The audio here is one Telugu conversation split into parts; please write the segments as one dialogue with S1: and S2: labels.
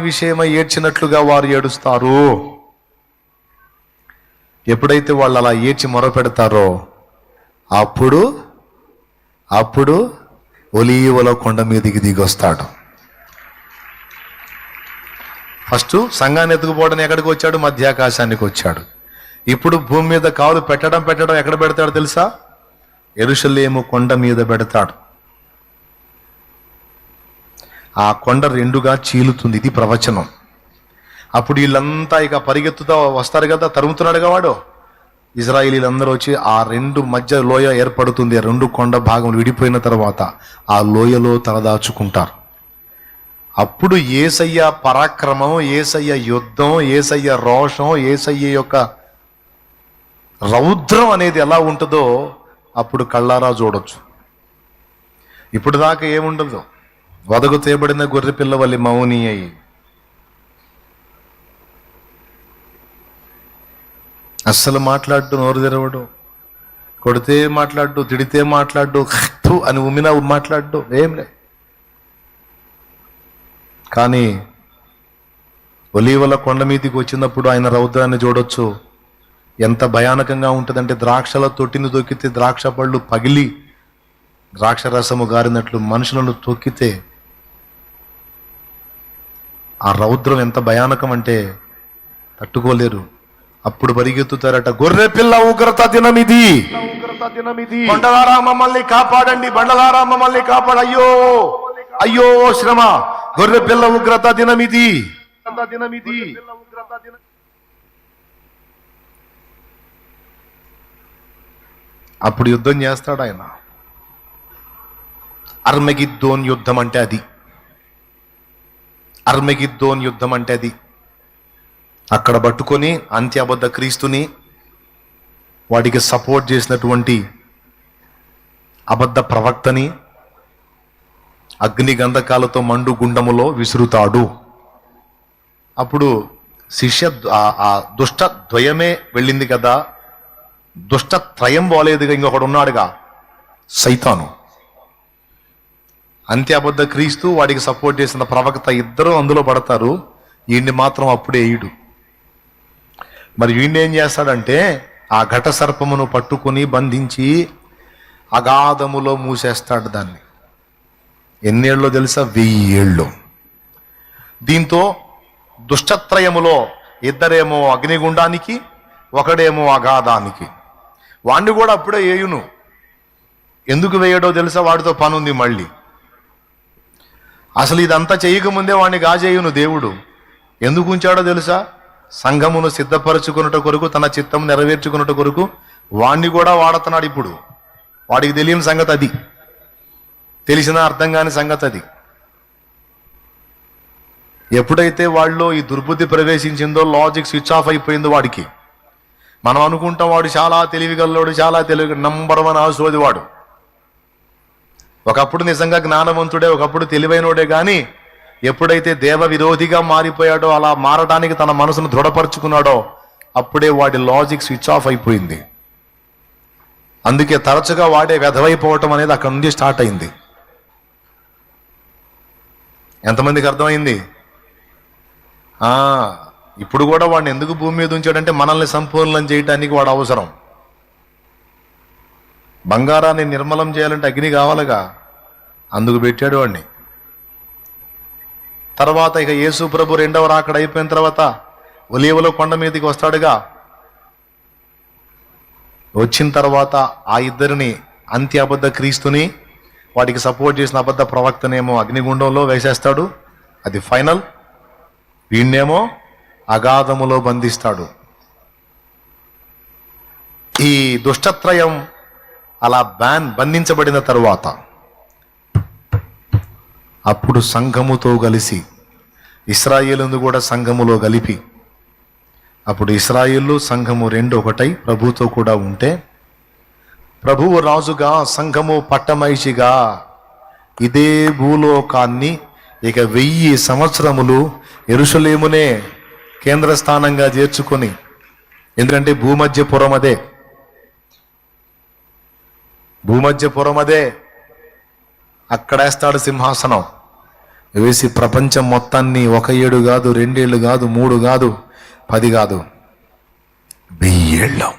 S1: విషయమై ఏడ్చినట్లుగా వారు ఏడుస్తారు. ఎప్పుడైతే వాళ్ళు అలా ఏడ్చి మొరపెడతారో అప్పుడు అప్పుడు ఒలీవల కొండ మీదకి దిగొస్తాడు. ఫస్ట్ సంఘాన్ని ఎత్తుకుపోవడం ఎక్కడికి వచ్చాడు? మధ్యాకాశానికి వచ్చాడు. ఇప్పుడు భూమి మీద కాలు పెట్టడం పెట్టడం ఎక్కడ పెడతాడు తెలుసా? ఎరుషలేము కొండ మీద పెడతాడు. ఆ కొండ రెండుగా చీలుతుంది. ఇది ప్రవచనం. అప్పుడు వీళ్ళంతా ఇక పరిగెత్తుతా వస్తారు కదా తరుముతున్నాడుగా వాడు. ఇజ్రాయిలీలందరూ వచ్చి ఆ రెండు మధ్య లోయ ఏర్పడుతుంది. ఆ రెండు కొండ భాగం విడిపోయిన తర్వాత ఆ లోయలో తలదాచుకుంటారు. అప్పుడు ఏసయ్య పరాక్రమం ఏసయ్య యుద్ధం ఏసయ్య రోషం ఏసయ్య యొక్క రౌద్రం అనేది ఎలా ఉంటుందో అప్పుడు కళ్ళారా చూడొచ్చు. ఇప్పుడు దాకా ఏముండదు. వదకు తేబడిన గొర్రెపిల్ల వల్లి మౌని అయి అస్సలు మాట్లాడు నోరు తెరవడు. కొడితే మాట్లాడు తిడితే మాట్లాడు అని ఉమ్మినా మాట్లాడు ఏం లే. కానీ ఒలీవల కొండ మీదకి వచ్చినప్పుడు ఆయన రౌద్రాన్ని చూడొచ్చు. ఎంత భయానకంగా ఉంటుందంటే ద్రాక్షల తొట్టిని తొక్కితే ద్రాక్ష పళ్ళు పగిలి ద్రాక్ష రసము గారినట్లు మనుషులను తొక్కితే ఆ రౌద్రం ఎంత భయానకం అంటే తట్టుకోలేరు. అప్పుడు పరిగెత్తుతారట గొర్రె పిల్ల ఉగ్రత దినమిది. బండలారా మమ్మల్ని కాపాడండి బండలారా మమ్మల్ని కాపాడు. అయ్యో అయ్యో శ్రమ. గొర్రె పిల్ల ఉగ్రత దినమిది దినమిది. అప్పుడు యుద్ధం చేస్తాడు ఆయన. అర్మగిద్దోన్ యుద్ధం అంటే అది. అర్మెగిద్దోన్ యుద్ధం అంటే అది. అక్కడ పట్టుకొని అంత్యబద్ధ క్రీస్తుని వాడికి సపోర్ట్ చేసినటువంటి అబద్ధ ప్రవక్తని అగ్ని గంధకాలతో మండు గుండములో విసురుతాడు. అప్పుడు శిష్య ఆ- దుష్ట ద్వయమే వెళ్ళింది కదా. దుష్ట త్రయం పోలేదుగా ఇంకొకడు ఉన్నాడుగా. సైతాను. అంత్యాబద్ధ క్రీస్తు వాడికి సపోర్ట్ చేసిన ప్రవక్త ఇద్దరు అందులో పడతారు. ఈయన్ని మాత్రం అప్పుడే ఈడు మరి ఈయన ఏం చేస్తాడంటే ఆ ఘట సర్పమును పట్టుకుని బంధించి అగాధములో మూసేస్తాడు దాన్ని. ఎన్నేళ్ళో తెలుసా? వెయ్యి ఏళ్ళు దీంతో దుష్టత్రయములో ఇద్దరేమో అగ్నిగుండానికి ఒకడేమో అగాధానికి. వాణ్ణి కూడా అప్పుడే వేయును ఎందుకు వేయడో తెలుసా? వాడితో పనుంది మళ్ళీ. అసలు ఇదంతా చేయకముందే వాడిని గాజేయును దేవుడు. ఎందుకు ఉంచాడో తెలుసా? సంఘమును సిద్ధపరచుకున్నట కొరకు తన చిత్తం నెరవేర్చుకున్నట కొరకు వాణ్ణి కూడా వాడుతున్నాడు ఇప్పుడు. వాడికి తెలియని సంగతి అది. తెలిసిన అర్థం కాని సంగతి అది. ఎప్పుడైతే వాళ్ళు ఈ దుర్బుద్ధి ప్రవేశించిందో లాజిక్ స్విచ్ ఆఫ్ అయిపోయిందో వాడికి. మనం అనుకుంటాం వాడు చాలా తెలివిగల్లోడు చాలా తెలివి నంబర్ వన్ ఆసోది వాడు. ఒకప్పుడు నిజంగా జ్ఞానవంతుడే ఒకప్పుడు తెలివైనోడే కానీ ఎప్పుడైతే దేవ విరోధిగా మారిపోయాడో అలా మారడానికి తన మనసును దృఢపరుచుకున్నాడో అప్పుడే వాడి లాజిక్ స్విచ్ ఆఫ్ అయిపోయింది. అందుకే తరచుగా వాడే వెధవైపోవటం అనేది అక్కడ నుండి స్టార్ట్ అయింది. ఎంతమందికి అర్థమైంది? ఇప్పుడు కూడా వాడిని ఎందుకు భూమి మీద ఉంచాడంటే మనల్ని సంపూర్ణం చేయడానికి వాడు అవసరం. బంగారాన్ని నిర్మలం చేయాలంటే అగ్ని కావాలగా? అందుకు పెట్టాడు వాడిని తర్వాత ఇక యేసు ప్రభు రెండవ రాకడ అయిపోయిన తర్వాత ఒలీవలో కొండ మీదకి వస్తాడుగా? వచ్చిన తర్వాత ఆ ఇద్దరిని అంత్య అబద్ధ క్రీస్తుని వాటికి సపోర్ట్ చేసిన అబద్ధ ప్రవక్తనేమో అగ్నిగుండంలో వేసేస్తాడు. అది ఫైనల్. వీణ్ణేమో అగాధములో బంధిస్తాడు. ఈ దుష్టత్రయం అలా బ్యాన్ బంధించబడిన తరువాత అప్పుడు సంఘముతో కలిసి ఇస్రాయేలును కూడా సంఘములో కలిపి అప్పుడు ఇస్రాయేలు సంఘము రెండు ఒకటై ప్రభుతో కూడా ఉంటే ప్రభువు రాజుగా సంఘము పట్టమైషిగా ఇదే భూలోకాన్ని ఇక వెయ్యి సంవత్సరములు ఎరుసలేమునే కేంద్ర స్థానంగా చేర్చుకొని ఎందుకంటే భూమధ్యపురం అదే భూమధ్యపురం అదే అక్కడేస్తాడు సింహాసనం. వేసి ప్రపంచం మొత్తాన్ని ఒక ఏడు కాదు రెండేళ్ళు కాదు మూడు కాదు పది కాదు వెయ్యేళ్ళు.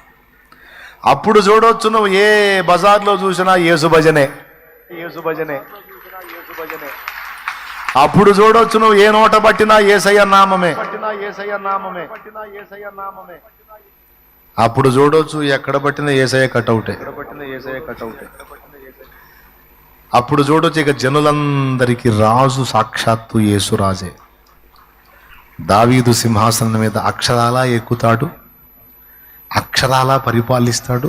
S1: అప్పుడు చూడొచ్చు నువ్వు ఏ బజార్లో చూసినా యేసు భజనే. యేసు భజనే. అప్పుడు చూడొచ్చు నువ్వు ఏ నోట పట్టినా ఏసయ్య నామమే. పట్టినా ఏసయ్య నామమే. పట్టినా ఏసయ్య నామమే. అప్పుడు చూడొచ్చు ఎక్కడ పట్టిన ఏసయ్య కటౌటే. అప్పుడు చూడొచ్చు ఇక జనులందరికీ రాజు సాక్షాత్తు యేసురాజే దావీదు సింహాసనం మీద అక్షరాలా ఎక్కుతాడు అక్షరాలా పరిపాలిస్తాడు.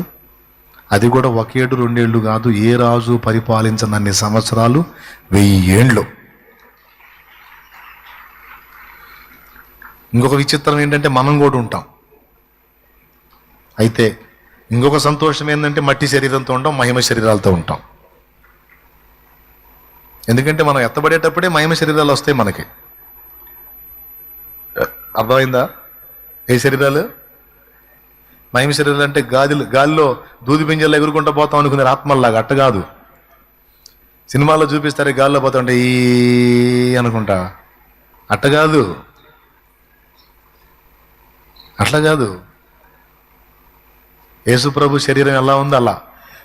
S1: అది కూడా ఒకేడు రెండేళ్ళు కాదు ఏ రాజు పరిపాలించనన్ని సంవత్సరాలు? వెయ్యి ఏండ్లు ఇంకొక విచిత్రం ఏంటంటే మనం కూడా ఉంటాం. అయితే ఇంకొక సంతోషం ఏంటంటే మట్టి శరీరంతో ఉంటాం మహిమ శరీరాలతో ఉంటాం. ఎందుకంటే మనం ఎత్తబడేటప్పుడే మహిమ శరీరాలు వస్తాయి మనకి. అర్థమైందా? ఏ శరీరాలు? మహిమ శరీరాలు అంటే గాలిలో గాలిలో దూది పింజలు ఎగురుకుంటూ పోతాం అనుకున్నారు ఆత్మల్లాగా అట్ట కాదు. సినిమాల్లో చూపిస్తారు గాల్లో పోతుంటే ఈ అనుకుంటా. అట్ట కాదు. అట్లా కాదు. యేసుప్రభు శరీరం ఎలా ఉంది అలా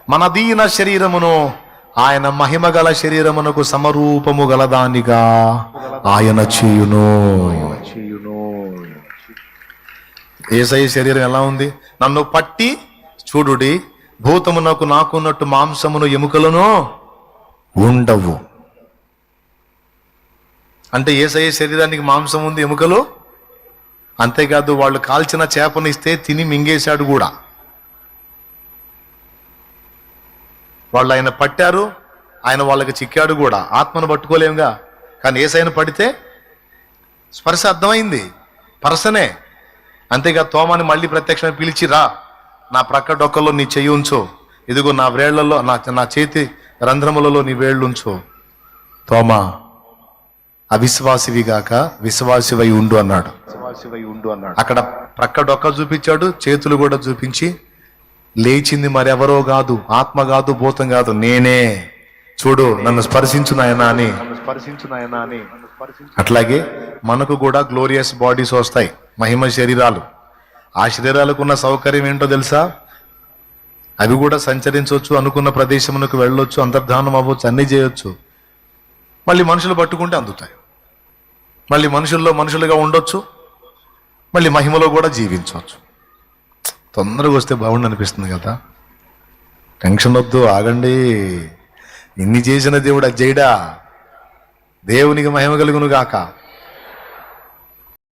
S1: మన దీన శరీరమును ఆయన మహిమ గల శరీరమునకు సమరూపము గలదానిగా ఆయన చేయును. ఏసై శరీరం ఎలా ఉంది? నన్ను పట్టి చూడుడి భూతమునకు నాకున్నట్టు మాంసమును ఎముకలను ఉండవు. అంటే ఏసఐ శరీరానికి మాంసం ఉంది ఎముకలు? అంతేకాదు వాళ్ళు కాల్చిన చేపను ఇస్తే తిని మింగేశాడు కూడా. వాళ్ళు ఆయన పట్టారు ఆయన వాళ్ళకి చిక్కాడు కూడా. ఆత్మను పట్టుకోలేముగా. కానీ ఏసైన పడితే స్పర్శ అర్థమైంది. పర్సనే. అంతేగా తోమని మళ్ళీ ప్రత్యక్షంగా పిలిచి రా. నా ప్రక్క డొక్కలో నీ చెయ్యి ఉంచు. ఇదిగో నా వేళ్ళలో నా నా చేతి రంధ్రములలో నీ వేళ్ళు ఉంచు తోమా అవిశ్వాసివి గాక విశ్వాసివై ఉండు అన్నాడు. విశ్వాసివై ఉండు అన్నాడు. అక్కడ ప్రక్క డొక్క చూపించాడు చేతులు కూడా చూపించి లేచింది మరెవరో కాదు ఆత్మ కాదు భూతం కాదు నేనే. చూడు నన్ను స్పర్శించు నాయనా అని స్పర్శించు నాయనా అని. అట్లాగే మనకు కూడా గ్లోరియస్ బాడీస్ వస్తాయి మహిమ శరీరాలు. ఆ శరీరాలకు ఉన్న సౌకర్యం ఏంటో తెలుసా? అవి కూడా సంచరించవచ్చు అనుకున్న ప్రదేశమునకు వెళ్ళొచ్చు అంతర్ధానం అవ్వచ్చు అన్నీ చేయొచ్చు. మళ్ళీ మనుషులు పట్టుకుంటే అందుతాయి. మళ్ళీ మనుషుల్లో మనుషులుగా ఉండొచ్చు మళ్ళీ మహిమలో కూడా జీవించవచ్చు. తొందరగా వస్తే బాగుండు అనిపిస్తుంది కదా. టెన్షన్ వద్దు ఆగండి. ఇన్ని చేసిన దేవుడు అది దేవునికి మహిమ కలుగును గాక